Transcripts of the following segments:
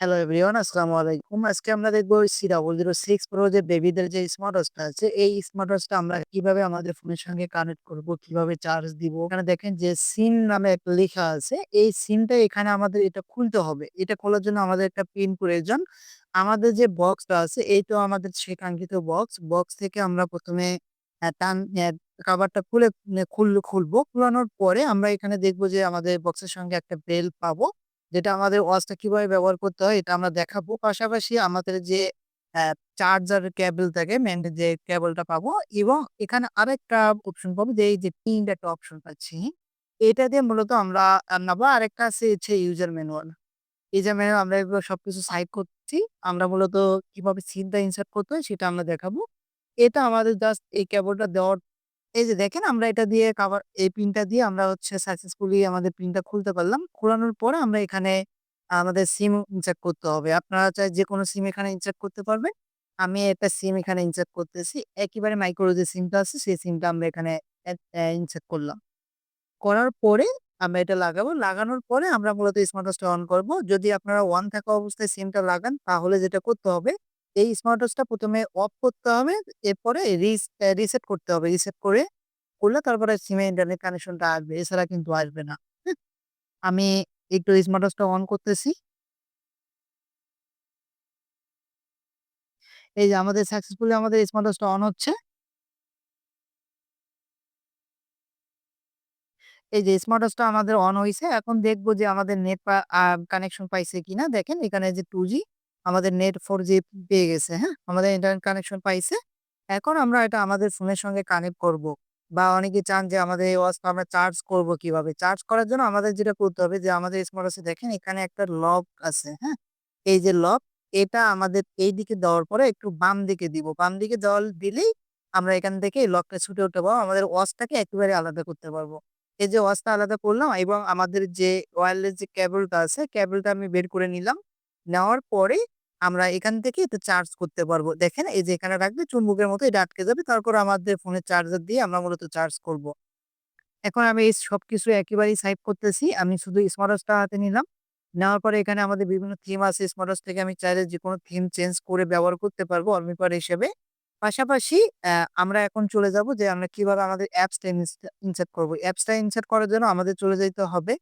Hello everyone আসসালামু আলাইকুম। আজকে আমরা দেখব C double zero six pro যে বেবিদের যে স্মার্ট ওয়াচটা আছে, এই স্মার্ট ওয়াচটা আমরা কীভাবে আমাদের ফোনের সঙ্গে কানেক্ট করব, কীভাবে চার্জ দিব। এখানে দেখেন যে সিন নামে একটা লেখা আছে। এই সিনটা এখানে আমাদের এটা খুলতে হবে। এটা খোলার জন্য আমাদের একটা পিন প্রয়োজন। আমাদের যে বক্সটা আছে এই তো আমাদের সেই বক্স। বক্স থেকে আমরা ১ম এ টান কভারটা খুলে নে খুল খুলবো। খুলানোর পরে আমরা এখানে দেখব যে আমাদের বক্সের সঙ্গে একটা বেল পাবো। যেটা আমাদের ওয়াচটা কীভাবে ব্যবহার করতে হয়, এটা আমরা দেখাবো। পাশাপাশি আমাদের যে চার্জার কেবল থাকে মেইন যে কেবলটা পাবো এবং এখানে আরেকটা অপশন পাবো যে, এই যে পিন একটা অপশন পাচ্ছি। এটা দিয়ে মূলত আমরা নেব। আরেকটা আছে, হচ্ছে ইউজার ম্যানুয়াল। ইউজার ম্যানুয়াল আমরা এগুলো সবকিছু সাইড করছি। আমরা মূলত কীভাবে সিমটা ইনসার্ট করতে হয় সেটা আমরা দেখাবো। এটা আমাদের জাস্ট এই কেবলটা দেওয়ার এই যে দেখেন, আমরা এটা দিয়ে কাভার এই পিনটা দিয়ে আমরা হচ্ছে সাকসেসফুলি আমাদের পিনটা খুলতে পারলাম। খোলানোর পরে আমরা এখানে আমাদের সিম ইনসার্ট করতে হবে। আপনারা চাইলে যেকোনো সিম এখানে ইনসার্ট করতে পারবেন। আমি একটা সিম এখানে ইনসার্ট করতেছি। একেবারে মাইক্রো যে সিমটা আছে, সেই সিমটা আমরা এখানে ইনসার্ট করলাম। করার পরে আমরা এটা লাগাবো। লাগানোর পরে আমরা মূলত স্মার্ট ওয়াচটা অন করব। যদি আপনারা ওয়ান থাকা অবস্থায় সিমটা লাগান, তাহলে যেটা করতে হবে এই স্মার্ট ওয়াচটা ১ম এ অফ করতে হবে। এরপরে রিস রিসেট করতে হবে। রিসেট করে করলে তারপরে সিমে ইন্টারনেট কানেকশনটা আসবে। এছাড়া কিন্তু আসবে না। আমি একটু স্মার্ট ওয়াচটা অন করতেছি। এই যে আমাদের সাকসেসফুলি আমাদের স্মার্ট ওয়াচটা অন হচ্ছে। এই যে স্মার্ট ওয়াচটা আমাদের অন হয়েছে এখন দেখব যে আমাদের নেট কানেকশন পাইছে কিনা। দেখেন এখানে যে 2G আমাদের নেট ফোর জি পেয়ে গেছে, হ্যাঁ? আমাদের ইন্টারনেট কানেকশন পাইছে। এখন আমরা এটা আমাদের ফোনের সঙ্গে কানেক্ট করব। বা অনেকে চান যে আমাদের এই ওয়াচটা আমরা চার্জ করব কীভাবে? চার্জ করার জন্য আমাদের যেটা করতে হবে যে আমাদের স্মার্ট ওয়াচে দেখেন এখানে একটা লক আছে, হ্যাঁ? এই যে লক এটা আমাদের এই দিকে দেওয়ার পরে একটু বাম দিকে দিব। বাম দিকে দেওয়াল দিলেই আমরা এখান থেকে এই লকটা ছুটে উঠতে পারব। আমাদের ওয়াচটাকে একেবারে আলাদা করতে পারব। এই যে ওয়াচটা আলাদা করলাম এবং আমাদের যে ওয়্যারলেস যে কেবলটা আছে, কেবলটা আমি বের করে নিলাম। নেওয়ার পরে আমরা এখান থেকে এটা চার্জ করতে পারব। দেখেন এই যে এখানে রাখলে চুম্বকের মতো এটা আটকে যাবে। তারপর আমাদের ফোনের চার্জার দিয়ে আমরা মূলত চার্জ করব। এখন আমি এই সবকিছু একেবারেই সাইড করতেছি। আমি শুধু স্মার্ট ওয়াচটা হাতে নিলাম। নেওয়ার পরে এখানে আমাদের বিভিন্ন থিম আছে। স্মার্ট ওয়াচ থেকে আমি চাইলে যে কোনো থিম চেঞ্জ করে ব্যবহার করতে পারব ওয়ালপেপার হিসেবে। পাশাপাশি আমরা এখন চলে যাব যে আমরা কীভাবে আমাদের অ্যাপসটা ইনসার্ট করব। অ্যাপসটা ইনসার্ট করার জন্য আমাদের চলে যেতে হবে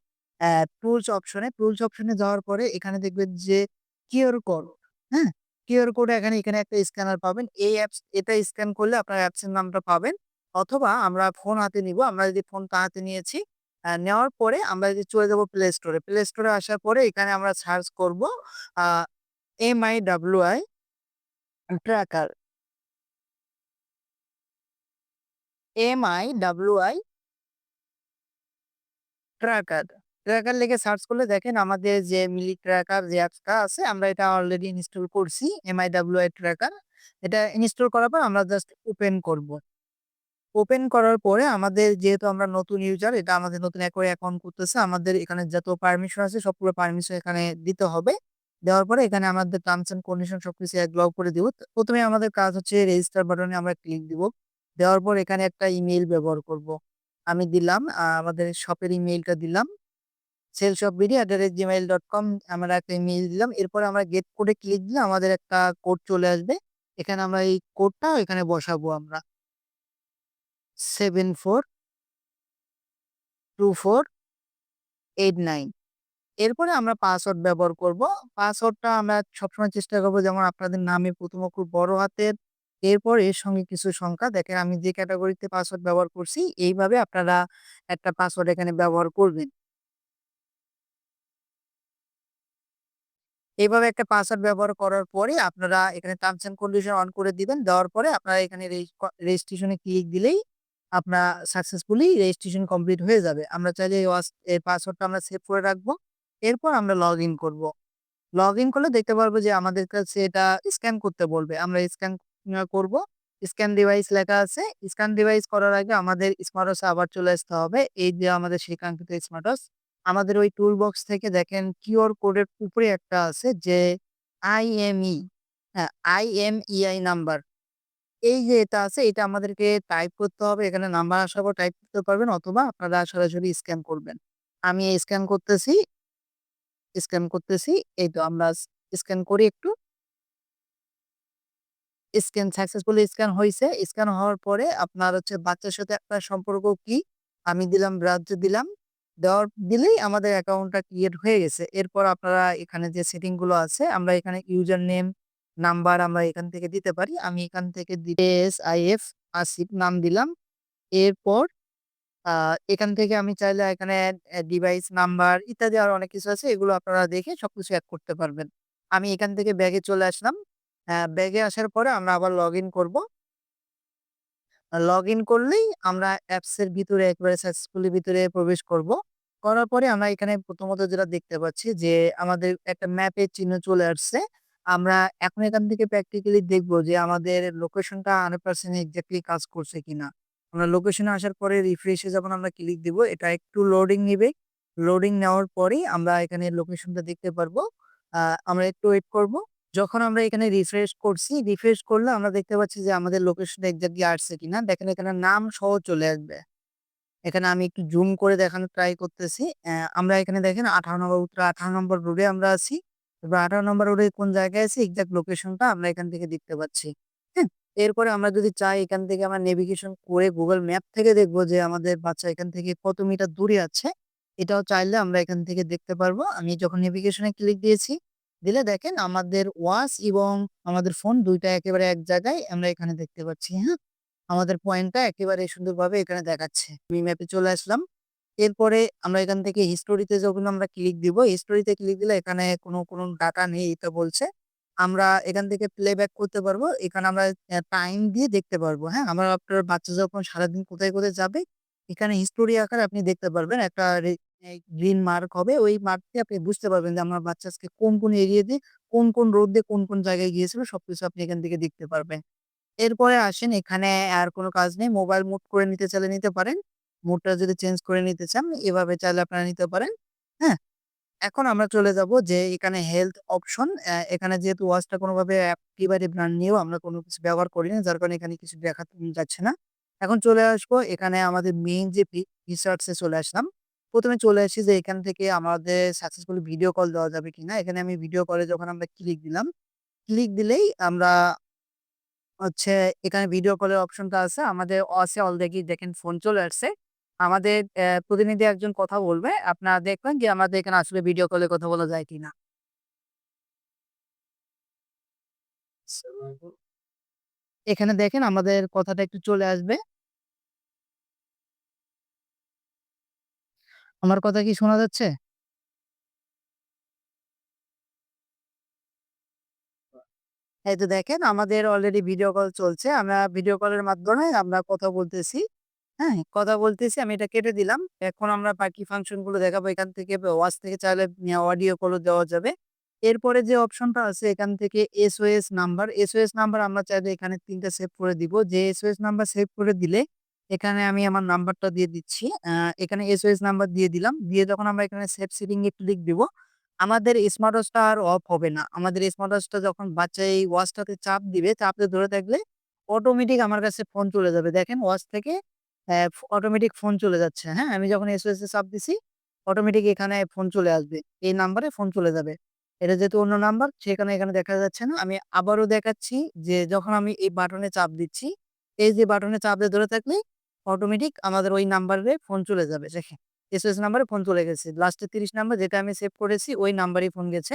টুলস অপশনে। টুলস অপশনে যাওয়ার পরে এখানে দেখবেন যে কিউআর কোড, হ্যাঁ? কিউআর কোড এখানে, এখানে একটা স্ক্যানার পাবেন। এই অ্যাপস এটা স্ক্যান করলে আপনার অ্যাপসের নামটা পাবেন। অথবা আমরা ফোন হাতে নিব। আমরা যদি ফোনটা হাতে নিয়েছি, নেওয়ার পরে আমরা যদি চলে যাব প্লে স্টোরে। প্লে স্টোরে আসার পরে এখানে আমরা সার্চ করব আ MIWI tracker. MIWI tracker. Tracker লিখে সার্চ করলে দেখেন আমাদের যে মিলি ট্র্যাকার যে অ্যাপসটা আছে, আমরা এটা অলরেডি ইনস্টল করছি। এমআইডব্লিউআই ট্র্যাকার। এটা ইনস্টল করার পর আমরা জাস্ট ওপেন করব। ওপেন করার পরে আমাদের যেহেতু আমরা নতুন ইউজার এটা আমাদের নতুন একই অ্যাকাউন্ট করতেছে। আমাদের এখানে যত পারমিশন আছে সবগুলো পারমিশন এখানে দিতে হবে। দেওয়ার পরে এখানে আমাদের টার্মস অ্যান্ড কন্ডিশন সবকিছু এগ্লাও করে দিব। প্রথমে আমাদের কাজ হচ্ছে রেজিস্টার বাটনে আমরা ক্লিক দিব। দেওয়ার পর এখানে একটা ইমেইল ব্যবহার করব। আমি দিলাম আমাদের শপের ইমেইলটা দিলাম। sellshopbd@gmail.com আমরা একটা ইমেইল দিলাম। এরপরে আমরা গেট কোডে ক্লিক দিলে আমাদের একটা কোড চলে আসবে। এখানে আমরা এই কোডটা এখানে বসাবো আমরা। 74 24 89 এরপরে আমরা পাসওয়ার্ড ব্যবহার করব। পাসওয়ার্ডটা আমরা সবসময় চেষ্টা করব যেমন আপনাদের নামে ১ম অক্ষর বড় হাতের, এরপর এর সঙ্গে কিছু সংখ্যা। দেখেন আমি যে ক্যাটাগরিতে পাসওয়ার্ড ব্যবহার করছি এইভাবে আপনারা একটা পাসওয়ার্ড এখানে ব্যবহার করবেন। এভাবে একটা পাসওয়ার্ড ব্যবহার করার পরে আপনারা এখানে টার্মস অ্যান্ড কন্ডিশন অন করে দিবেন। দেওয়ার পরে আপনারা এখানে রেজিস্ট্রেশন ক্লিক দিলেই আপনার সাকসেসফুলি রেজিস্ট্রেশন কমপ্লিট হয়ে যাবে। আমরা চাইলে এই পাসওয়ার্ডটা আমরা সেভ করে রাখব। এরপর আমরা লগ ইন করব লগ ইন করলে দেখতে পারব যে আমাদের কাছে এটা স্ক্যান করতে বলবে। আমরা স্ক্যান করব। স্ক্যান ডিভাইস লেখা আছে। স্ক্যান ডিভাইস করার আগে আমাদের স্মার্টওয়াচে আবার চলে আসতে হবে। এই যে আমাদের সেই কাঙ্ক্ষিত স্মার্ট ওয়াচ। আমাদের ওই টুল বক্স থেকে দেখেন কিউআর কোডের উপরে একটা আছে যে আই এম আইএমই হ্যাঁ, আইএমইআই নাম্বার। এই যে এটা আছে এটা আমাদেরকে টাইপ করতে হবে। এখানে নাম্বার আসার পর টাইপ করতে পারবেন অথবা আপনারা সরাসরি স্ক্যান করবেন। আমি স্ক্যান করতেছি। স্ক্যান করতেছি। এই তো আমরা স্ক্যান করি একটু। স্ক্যান সাকসেসফুলি স্ক্যান হয়েছে স্ক্যান হওয়ার পরে আপনার হচ্ছে বাচ্চার সাথে আপনার সম্পর্ক কি? আমি দিলাম রাজ্য দিলাম। দেওয়ার দিলেই আমাদের অ্যাকাউন্টটা ক্রিয়েট হয়ে গেছে। এরপর আপনারা এখানে যে সেটিংগুলো আছে আমরা এখানে ইউজার নেম, নাম্বার আমরা এখান থেকে দিতে পারি। আমি এখান থেকে দি এসআইএফ আসিফ নাম দিলাম। এরপর এখান থেকে আমি চাইলে এখানে ডিভাইস নাম্বার ইত্যাদি আরও অনেক কিছু আছে। এগুলো আপনারা দেখে সবকিছু অ্যাড করতে পারবেন। আমি এখান থেকে ব্যাগে চলে আসলাম। অ্যা ব্যাগে আসার পরে আমরা আবার লগ ইন করব লগ ইন করলেই আমরা অ্যাপস এর ভিতরে একবারে সাকসেসফুলি ভিতরে প্রবেশ করব। করার পরে আমরা এখানে প্রথমত যেটা দেখতে পাচ্ছি যে আমাদের একটা ম্যাপের চিহ্ন চলে আসছে। আমরা এখন এখান থেকে প্র্যাকটিক্যালি দেখব যে আমাদের লোকেশনটা 100% এক্সাক্টলি কাজ করছে কিনা। আমরা লোকেশনে আসার পরে রিফ্রেশ যখন আমরা ক্লিক দিব এটা একটু লোডিং নিবে। লোডিং নেওয়ার পরেই আমরা এখানে লোকেশনটা দেখতে পারব। আমরা একটু ওয়েট করব। যখন আমরা এখানে রিফ্রেশ করছি, রিফ্রেশ করলে আমরা দেখতে পাচ্ছি যে আমাদের লোকেশনটা এক্সাক্টলি আসছে কিনা। দেখেন এখানে নাম সহ চলে আসবে। এখানে আমি একটু জুম করে দেখানোর ট্রাই করতেছি। আমরা এখানে দেখেন ১৮ নম্বর উত্তরা ১৮ নম্বর রোডে আমরা আছি। এবার ১৮ নম্বর রোডে কোন জায়গায় আছি এক্সাক্ট লোকেশনটা আমরা এখান থেকে দেখতে পাচ্ছি। হ্যাঁ? এরপরে আমরা যদি চাই এখান থেকে আমরা নেভিগেশন করে গুগল ম্যাপ থেকে দেখব যে আমাদের বাচ্চা এখান থেকে কত মিটার দূরে আছে। এটাও চাইলে আমরা এখান থেকে দেখতে পারব। আমি যখন নেভিগেশন ক্লিক দিয়েছি, দিলে দেখেন আমাদের ওয়াচ এবং আমাদের ফোন দুইটা একেবারে এক জায়গায় আমরা এখানে দেখতে পাচ্ছি। হ্যাঁ? আমাদের পয়েন্টটা একেবারে সুন্দরভাবে এখানে দেখাচ্ছে। আমি ম্যাপে চলে আসলাম। এরপরে আমরা এখান থেকে হিস্টোরিতে যখন আমরা ক্লিক দিব, হিস্টোরিতে ক্লিক দিলে এখানে কোনো, কোনো ডাটা নেই এটা বলছে। আমরা এখান থেকে প্লেব্যাক করতে পারব। এখানে আমরা টাইম দিয়ে দেখতে পারব। হ্যাঁ? আমার আপনার বাচ্চা যখন সারাদিন কোথায়, কোথায় যাবে এখানে হিস্টোরি আকারে আপনি দেখতে পারবেন। একটা গ্রিন মার্ক হবে। ওই মার্ক দিয়ে আপনি বুঝতে পারবেন যে আমার বাচ্চা আজকে কোন, কোন এরিয়া দিয়ে কোন, কোন রোড দিয়ে কোন, কোন জায়গায় গিয়েছিল সবকিছু আপনি এখান থেকে দেখতে পারবেন। এরপরে আসেন এখানে আর কোনো কাজ নেই। মোবাইল মুড করে নিতে চাইলে নিতে পারেন। মুডটা যদি চেঞ্জ করে নিতে চান এভাবে চাইলে আপনারা নিতে পারেন। হ্যাঁ? এখন আমরা চলে যাব যে এখানে হেলথ অপশন এখানে যেহেতু ওয়াচটা কোনোভাবে একেবারে ব্র্যান্ড নিউ আমরা কোনো কিছু ব্যবহার করি না। যার কারণে এখানে কিছু দেখাতে যাচ্ছে না। এখন চলে আসব এখানে আমাদের মেইন যে ফি ফিচার্স এ চলে আসলাম। ১ম এ চলে আসি যে এখান থেকে আমাদের সাকসেসফুলি ভিডিও কল দেওয়া যাবে কিনা। এখানে আমি ভিডিও কলে যখন আমরা ক্লিক দিলাম, ক্লিক দিলেই আমরা হচ্ছে এখানে ভিডিও কলের অপশনটা আছে। আমাদের ওয়াচে অলরেডি দেখেন ফোন চলে আসছে। আমাদের প্রতিনিধি একজন কথা বলবে। আপনারা দেখবেন যে আমাদের এখানে আসলে ভিডিও কলে কথা বলা যায় কিনা। এখানে দেখেন আমাদের কথাটা একটু চলে আসবে। আমার কথা কি শোনা যাচ্ছে? এই তো দেখেন আমাদের অলরেডি ভিডিও কল চলছে। আমরা ভিডিও কলের মাধ্যমে আমরা কথা বলতেছি। হ্যাঁ? কথা বলতেছি আমি এটা কেটে দিলাম। এখন আমরা বাকি ফাংশনগুলো দেখাবো এখান থেকে ওয়াচ থেকে চাইলে অডিও কলও দেওয়া যাবে। এরপরে যে অপশনটা আছে এখান থেকে এসওএস নাম্বার, এসওএস নাম্বার আমরা চাইলে এখানে ৩ টা সেভ করে দিব। যে এসওএস নাম্বার সেভ করে দিলে এখানে আমি আমার নাম্বারটা দিয়ে দিচ্ছি। এখানে এসওএস নাম্বার দিয়ে দিলাম। দিয়ে যখন আমরা এখানে সেভ সেটিং এ ক্লিক দিব, আমাদের স্মার্ট ওয়াচটা আর অফ হবে না। আমাদের স্মার্ট ওয়াচটা যখন বাচ্চা এই ওয়াচটাতে চাপ দিবে, চাপতে ধরে থাকলে অটোমেটিক আমার কাছে ফোন চলে যাবে। দেখেন ওয়াচ থেকে অটোমেটিক ফোন চলে যাচ্ছে। হ্যাঁ? আমি যখন এসওএস এ চাপ দিছি অটোমেটিক এখানে ফোন চলে আসবে। এই নাম্বারে ফোন চলে যাবে। এটা যেহেতু অন্য নাম্বার সেখানে এখানে দেখা যাচ্ছে না। আমি আবারও দেখাচ্ছি যে যখন আমি এই বাটনে চাপ দিচ্ছি, এই যে বাটনে চাপ দিয়ে ধরে থাকলে অটোমেটিক আমাদের ওই নাম্বারে ফোন চলে যাবে। দেখেন এসওএস নাম্বারে ফোন চলে গেছে। লাস্টে ৩০ নাম্বার যেটা আমি সেভ করেছি, ওই নাম্বারেই ফোন গেছে।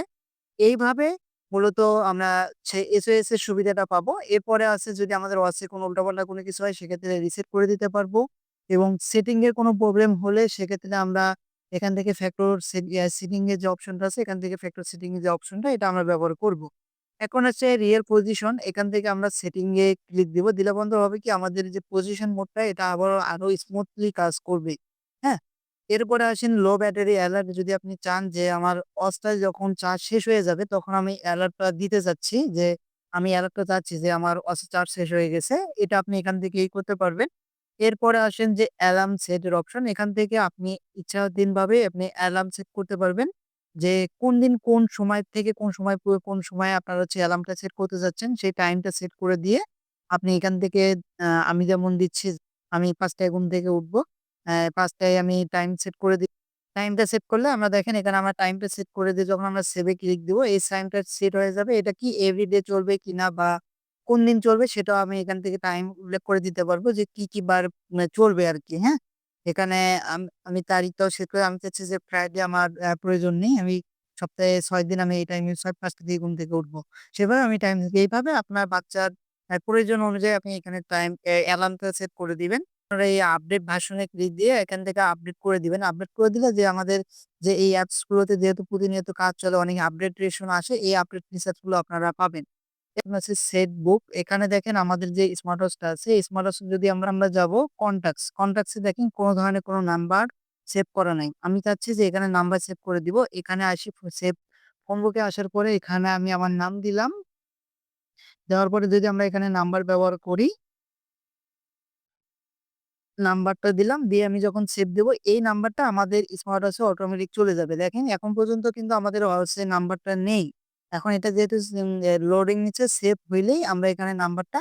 এইভাবে মূলত আমরা হচ্ছে এসওএস এর সুবিধাটা পাবো। এরপরে আছে যদি আমাদের ওয়াচে কোনো উল্টাপাল্টা কোনো কিছু হয়, সেক্ষেত্রে রিসেট করে দিতে পারব এবং সেটিং এর কোনো প্রবলেম হলে সেক্ষেত্রে আমরা এখান থেকে ফ্যাক্টর সেটিং এর যে অপশনটা আছে, এখান থেকে ফ্যাক্টর সেটিং এর যে অপশনটা এটা আমরা ব্যবহার করব। এখন হচ্ছে রিয়াল পজিশন এখান থেকে আমরা সেটিং এ ক্লিক দিব। দিলে বন্ধু হবে কি আমাদের যে পজিশন মোডটা এটা আবার আরও স্মুথলি কাজ করবে। হ্যাঁ? এরপরে আসেন লো ব্যাটারি অ্যালার্ট যদি আপনি চান যে আমার ওয়াচটা যখন চার্জ শেষ হয়ে যাবে, তখন আমি অ্যালার্টটা দিতে চাচ্ছি যে আমি অ্যালার্টটা চাচ্ছি যে আমার ওয়াচের চার্জ শেষ হয়ে গেছে। এটা আপনি এখান থেকেই করতে পারবেন। এরপরে আসেন যে অ্যালার্ম সেট এর অপশন। এখান থেকে আপনি ইচ্ছাধীনভাবে আপনি অ্যালার্ম সেট করতে পারবেন। যে কোন দিন কোন সময় থেকে কোন সময় প, কোন সময় আপনার হচ্ছে অ্যালার্মটা সেট করতে যাচ্ছেন, সেই টাইমটা সেট করে দিয়ে আপনি এখান থেকে আমি যেমন দিচ্ছি, আমি ৫ টায় ঘুম থেকে উঠবো। ৫ আমি টাইম সেট করে দি টাইমটা সেট করলে আমরা দেখেন এখানে আমরা টাইমটা সেট করে দিয়ে যখন আমরা সেভে ক্লিক দিব এই টাইমটা সেট হয়ে যাবে। এটা কি এভরিডে চলবে কিনা বা কোন দিন চলবে সেটাও আমি এখান থেকে টাইম উল্লেখ করে দিতে পারব যে কি, কি বার চলবে আর কি হ্যাঁ? এখানে আম তারিখটাও সেট করে আমি চাচ্ছি যে ফ্রাইডে আমার প্রয়োজন নেই। আমি সপ্তাহে ছয় দিন আমি এই টাইমে ৫ঃ০০ টা দিকে ঘুম থেকে উঠবো। সেভাবে আমি টাইম এইভাবে আপনার বাচ্চার প্রয়োজন অনুযায়ী আপনি এখানে টাইম অ্যালার্মটা সেট করে দিবেন। আপনারা এই আপডেট ভার্সন ক্লিক দিয়ে এখান থেকে আপডেট করে দিবেন। আপডেট করে দিলে যে আমাদের যে এই অ্যাপস গুলোতে যেহেতু প্রতিনিয়ত কাজ চলে অনেক আপডেটেশন আসে এই আপডেট ফিচারসগুলো আপনারা পাবেন। আছে সেট বুক এখানে দেখেন আমাদের যে স্মার্ট ওয়াচটা আছে এই স্মার্ট ওয়াচে যদি আমরা, আমরা যাব কনট্যাক্টস, কনট্যাক্টস দেখেন কোন ধরনের কোন নাম্বার সেভ করা নাই। আমি চাচ্ছি যে এখানে নাম্বার সেভ করে দিব। এখানে আসি সেভ ফোন বুকে আসার পরে এখানে আমি আমার নাম দিলাম। দেওয়ার পরে যদি আমরা এখানে নাম্বার ব্যবহার করি নাম্বারটা দিলাম। দিয়ে আমি যখন সেভ দেবো এই নাম্বারটা আমাদের স্মার্ট ওয়াচে অটোমেটিক চলে যাবে। দেখেন এখন পর্যন্ত কিন্তু আমাদের ওয়াচে নাম্বারটা নেই। এখন এটা যেহেতু লোডিং নিচ্ছে সেভ হইলেই আমরা এখানে নাম্বারটা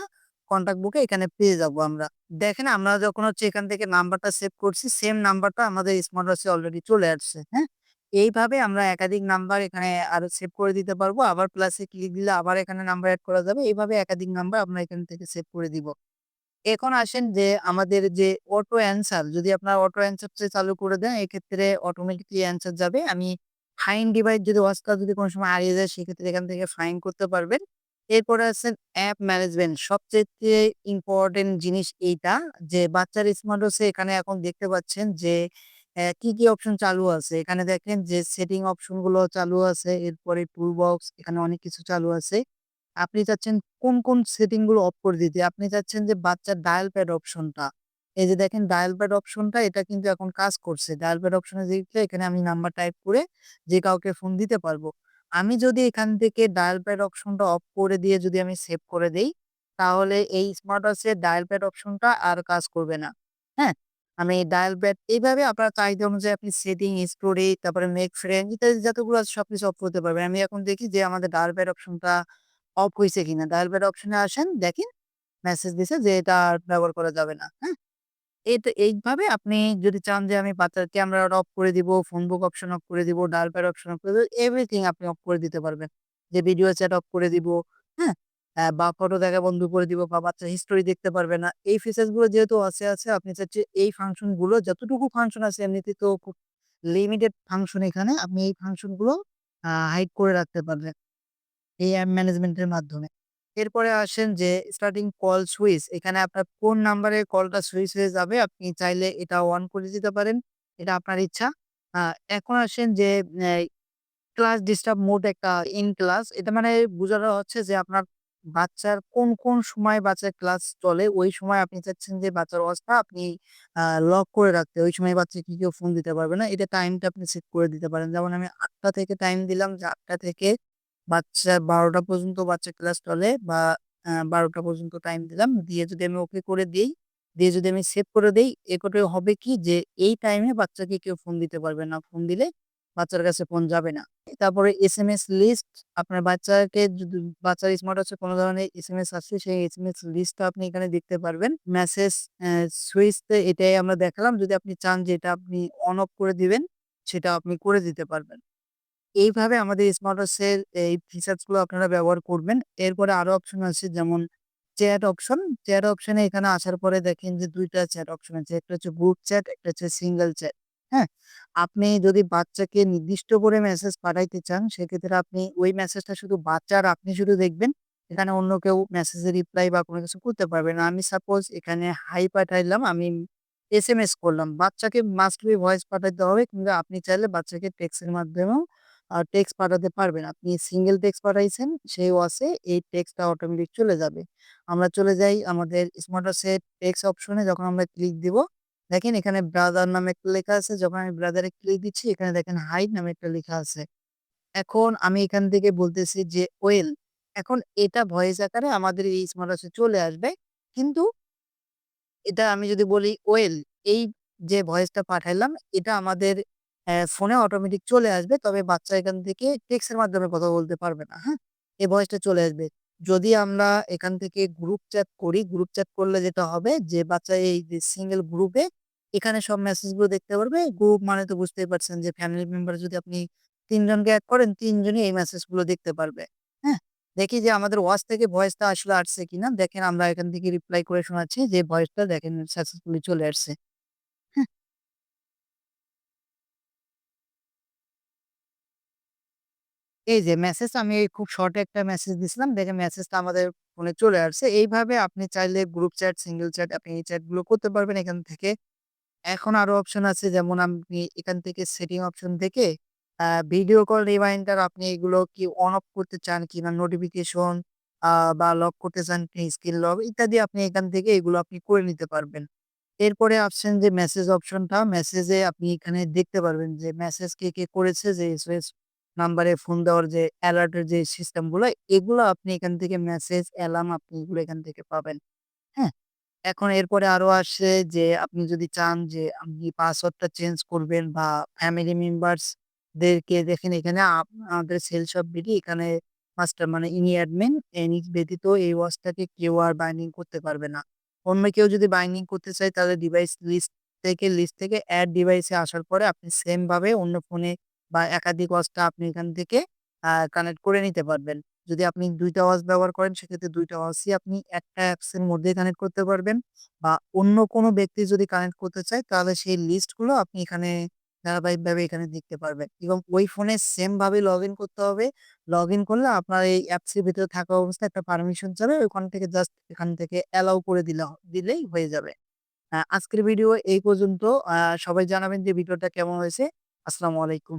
কনট্যাক্ট বুকে এখানে পেয়ে যাব আমরা। দেখেন আমরা যখন হচ্ছে এখান থেকে নাম্বারটা সেভ করছি সেম নাম্বারটা আমাদের স্মার্ট ওয়াচে অলরেডি চলে আসছে, হ্যাঁ? এইভাবে আমরা একাধিক নাম্বার এখানে আরও সেভ করে দিতে পারব। আবার প্লাস ক্লিক দিলে আবার এখানে নাম্বার অ্যাড করা যাবে। এইভাবে একাধিক নাম্বার আমরা এখান থেকে সেভ করে দিব। এখন আসেন যে আমাদের যে অটো অ্যান্সার যদি আপনার অটো অ্যান্সার চালু করে দেন এক্ষেত্রে অটোমেটিকলি অ্যান্সার যাবে। আমি ফাইন ডিভাইস যদি ওয়াচটা যদি কোন সময় হারিয়ে যায় সেক্ষেত্রে এখান থেকে ফাইন করতে পারবেন। এরপরে আছেন অ্যাপ ম্যানেজমেন্ট সবচাইতে ইম্পোর্টেন্ট জিনিস এইটা যে বাচ্চার স্মার্ট ওয়াচে এখানে এখন দেখতে পাচ্ছেন যে কি, কি অপশন চালু আছে। এখানে দেখেন যে সেটিং অপশনগুলো চালু আছে। এরপরে টুল বক্স এখানে অনেক কিছু চালু আছে। আপনি চাচ্ছেন কোন, কোন সেটিংগুলো অফ করে দিতে। আপনি চাচ্ছেন যে বাচ্চার ডায়াল প্যাড অপশনটা। এই যে দেখেন ডায়াল প্যাড অপশনটা এটা কিন্তু এখন কাজ করছে। ডায়াল প্যাড অপশন এ লিখলে এখানে আমি নাম্বার টাইপ করে যে কাউকে ফোন দিতে পারব। আমি যদি এখান থেকে ডায়াল প্যাড অপশনটা অফ করে দিয়ে যদি আমি সেভ করে দেই, তাহলে এই স্মার্ট ওয়াচে ডায়াল প্যাড অপশনটা আর কাজ করবে না। হ্যাঁ? আমি ডায়াল প্যাড এইভাবে আপনার চাহিদা অনুযায়ী আপনি সেটিং, স্টোরেজ তারপরে মেক ফ্রেন্ড ইত্যাদি যতগুলো আছে সবকিছু অফ করতে পারবেন। আমি এখন দেখি যে আমাদের ডায়াল প্যাড অপশনটা অফ হয়েছে কিনা। ডায়াল প্যাড অপশনে আসেন দেখেন মেসেজ দিছে যে এটা আর ব্যবহার করা যাবে না। হ্যাঁ? এটা এইভাবে আপনি যদি চান যে আমি বাচ্চার ক্যামেরা অফ করে দিব, ফোন বুক অপশন অফ করে দিব, ডায়াল প্যাড অপশন অফ করে দিব, এভরিথিং আপনি অফ করে দিতে পারবেন। যে ভিডিও চ্যাট অফ করে দিব, হ্যাঁ? বা ফটো দেখা বন্ধ করে দিব বা বাচ্চা হিস্টোরি দেখতে পারবে না। এই ফিচারসগুলো যেহেতু আছে, আছে আপনি চাচ্ছেন এই ফাংশনগুলো যতটুকু ফাংশন আছে এমনিতে তো খুব লিমিটেড ফাংশন এখানে আপনি এই ফাংশনগুলো আ হাইড করে রাখতে পারবেন। এই অ্যাপ ম্যানেজমেন্ট এর মাধ্যমে। এরপরে আসেন যে স্টার্টিং কল সুইচ এখানে আপনার কোন নাম্বারে কলটা সুইচ হয়ে যাবে আপনি চাইলে এটা অন করে দিতে পারেন। এটা আপনার ইচ্ছা। এখন আসেন যে ক্লাস ডিস্টার্ব মোড একটা ইন ক্লাস এটা মানে বোঝানো হচ্ছে যে আপনার বাচ্চার কোন, কোন সময় বাচ্চার ক্লাস চলে ওই সময় আপনি চাচ্ছেন যে বাচ্চার অবস্থা আপনি লক করে রাখতে। ওই সময় বাচ্চাকে কেউ ফোন দিতে পারবে না। এটা টাইমটা আপনি সেট করে দিতে পারেন। যেমন আমি আটটা থেকে টাইম দিলাম যে আটটা থেকে বাচ্চার ১২ঃ০০ পর্যন্ত বাচ্চা ক্লাস চলে বা বারোটা পর্যন্ত টাইম দিলাম। দিয়ে যদি আমি ওকে করে দিই দিয়ে যদি আমি সেভ করে দেই, এক্ষেত্রে হবে কি যে এই টাইমে বাচ্চাকে কেউ ফোন দিতে পারবে না। ফোন দিলে বাচ্চার কাছে ফোন যাবে না। তারপরে এস এম এস লিস্ট আপনার বাচ্চাকে যদি বাচ্চার স্মার্ট আছে কোনো ধরনের এসএমএস আসছে সেই এসএমএস লিস্টটা আপনি এখানে দেখতে পারবেন। মেসেজ অ্যা সুইচতে এটাই আমরা দেখালাম। যদি আপনি চান যে এটা আপনি অন অফ করে দিবেন, সেটা আপনি করে দিতে পারবেন। এইভাবে আমাদের স্মার্ট ওয়াচের এই ফিচারসগুলো আপনারা ব্যবহার করবেন। এরপরে আরও অপশন আছে যেমন চ্যাট অপশন। চ্যাট অপশনে এখানে আসার পরে দেখেন যে দুইটা চ্যাট অপশন আছে। একটা হচ্ছে গ্রুপ চ্যাট, একটা হচ্ছে সিঙ্গেল চ্যাট। হ্যাঁ? আপনি যদি বাচ্চাকে নির্দিষ্ট করে মেসেজ পাঠাইতে চান সেক্ষেত্রে আপনি ওই মেসেজটা শুধু বাচ্চা আর আপনি শুধু দেখবেন। এখানে অন্য কেউ মেসেজে রিপ্লাই বা কোনো কিছু করতে পারবে না। আমি সাপোজ এখানে হাই পাঠাইলাম, আমি এস এম এস করলাম। বাচ্চাকে মাস্ট বি ভয়েস পাঠাইতে হবে কিন্তু আপনি চাইলে বাচ্চাকে টেক্সটের মাধ্যমেও টেক্সট পাঠাতে পারবেন। আপনি সিঙ্গেল টেক্সট পাঠাইছেন সেই ওয়াসে এই টেক্সটটা অটোমেটিক চলে যাবে। আমরা চলে যাই আমাদের স্মার্ট ওয়াচের টেক্সট অপশনে যখন আমরা ক্লিক দিব, দেখেন এখানে ব্রাদার নামে একটা লেখা আছে। যখন আমি ব্রাদার ক্লিক দিচ্ছি এখানে দেখেন হাইট নামে একটা লেখা আছে। এখন আমি এখান থেকে বলতেছি যে ওয়েল এখন এটা ভয়েস আকারে আমাদের এই স্মার্ট ওয়াচে চলে আসবে। কিন্তু এটা আমি যদি বলি ওয়েল এই যে ভয়েসটা পাঠাইলাম এটা আমাদের ফোনে অটোমেটিক চলে আসবে। তবে বাচ্চা এখান থেকে টেক্সটের মাধ্যমে কথা বলতে পারবে না। হ্যাঁ? এই ভয়েসটা চলে আসবে। যদি আমরা এখান থেকে গ্রুপ চ্যাট করি, গ্রুপ চ্যাট করলে যেটা হবে যে বাচ্চা এই যে সিঙ্গেল গ্রুপে এখানে সব মেসেজগুলো দেখতে পারবে। গ্রুপ মানে তো বুঝতেই পারছেন যে ফ্যামিলি মেম্বার যদি আপনি ৩ জনকে এড করেন তিনজনই এই মেসেজগুলো দেখতে পারবে। হ্যাঁ? দেখি যে আমাদের ওয়াচ থেকে ভয়েসটা আসলে আসছে কিনা। দেখেন আমরা এখান থেকে রিপ্লাই করে শোনাচ্ছি যে ভয়েসটা দেখেন সাকসেসফুলি চলে আসছে। এই যে মেসেজ আমি খুব শর্ট একটা মেসেজ দিছিলাম। দেখেন মেসেজটা আমাদের ফোনে চলে আসছে। এইভাবে আপনি চাইলে গ্রুপ চ্যাট, সিঙ্গেল চ্যাট আপনি এই চ্যাটগুলো করতে পারবেন এখান থেকে। এখন আরও অপশন আছে যেমন আপনি এখান থেকে সেটিং অপশন থেকে ভিডিও কল রিমাইন্ডার আপনি এগুলো কি অন অফ করতে চান কিনা নোটিফিকেশন বা লক করতে চান স্ক্রিন লক ইত্যাদি আপনি এখান থেকে এগুলো আপনি করে নিতে পারবেন। এরপরে আসছেন যে মেসেজ অপশনটা মেসেজে আপনি এখানে দেখতে পারবেন যে মেসেজ কে, কে করেছে যে নাম্বারে ফোন দেওয়ার যে অ্যালার্ট এর যে সিস্টেমগুলো এগুলো আপনি এখান থেকে মেসেজ, অ্যালার্ম আপনি এগুলো এখান থেকে পাবেন। হ্যাঁ? এখন এরপরে আরও আসে যে আপনি যদি চান যে আপনি পাসওয়ার্ডটা চেঞ্জ করবেন বা ফ্যামিলি মেম্বার্স দেরকে দেখেন এখানে আমাদের সেলস শপ বিডি এখানে মাস্টার মানে ইনি অ্যাডমিন, ইনি ব্যতীত এই ওয়াচটাকে কেউ আর বাইন্ডিং করতে পারবে না। অন্য কেউ যদি বাইন্ডিং করতে চায় তাহলে ডিভাইস লিস্ট থেকে লিস্ট থেকে অ্যাড ডিভাইস আসার পরে আপনি সেম ভাবে অন্য ফোনে বা একাধিক ওয়াচটা আপনি এখান থেকে কানেক্ট করে নিতে পারবেন। যদি আপনি ২ টা ওয়াচ ব্যবহার করেন, সেক্ষেত্রে ২ টা ওয়াচই আপনি একটা অ্যাপস এর মধ্যেই কানেক্ট করতে পারবেন। বা অন্য কোনো ব্যক্তি যদি কানেক্ট করতে চায়, তাহলে সেই লিস্টগুলো আপনি এখানে ধারাবাহিকভাবে এখানে দেখতে পারবেন। এবং ওই ফোনে সেম ভাবে লগইন করতে হবে। লগ ইন করলে আপনার এই অ্যাপস এর ভিতরে থাকা অবস্থায় একটা পারমিশন চাবে। ওইখান থেকে জাস্ট এখান থেকে অ্যালাউ করে দিলে দিলেই হয়ে যাবে। আজকের ভিডিও এই পর্যন্ত। সবাই জানাবেন যে ভিডিওটা কেমন হয়েছে। আসসালামু আলাইকুম।